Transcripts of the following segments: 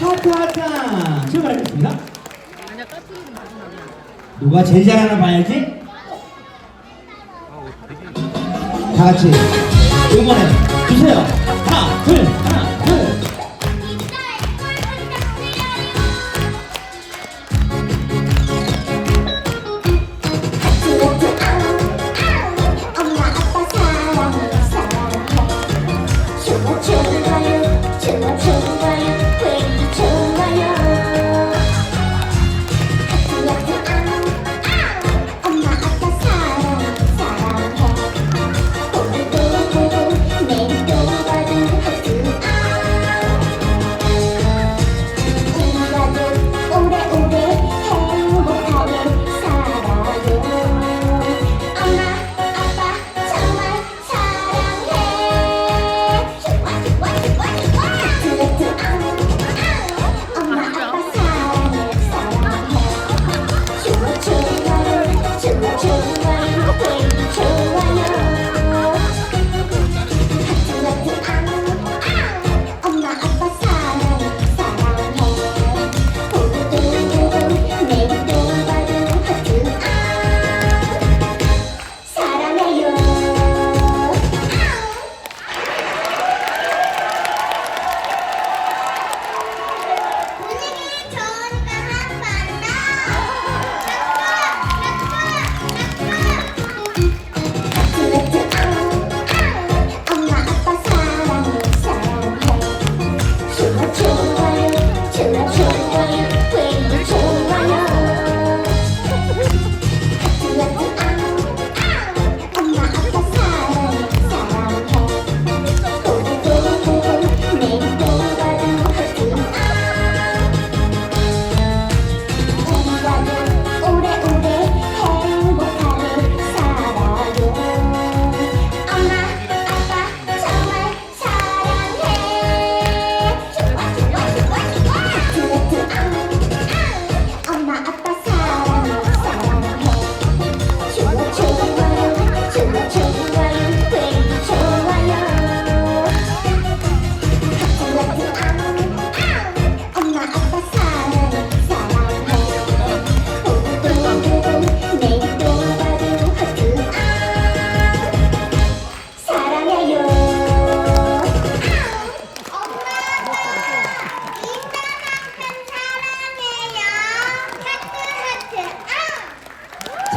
하트 하트 출발하겠습니다. 누가 제일 잘하나 봐야지. 다 같이 응원해 주세요.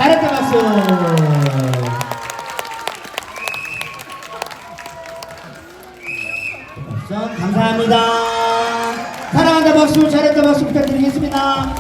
잘했다 박수. 감사합니다. 사랑한다 박수, 잘했다 박수 부탁드리겠습니다.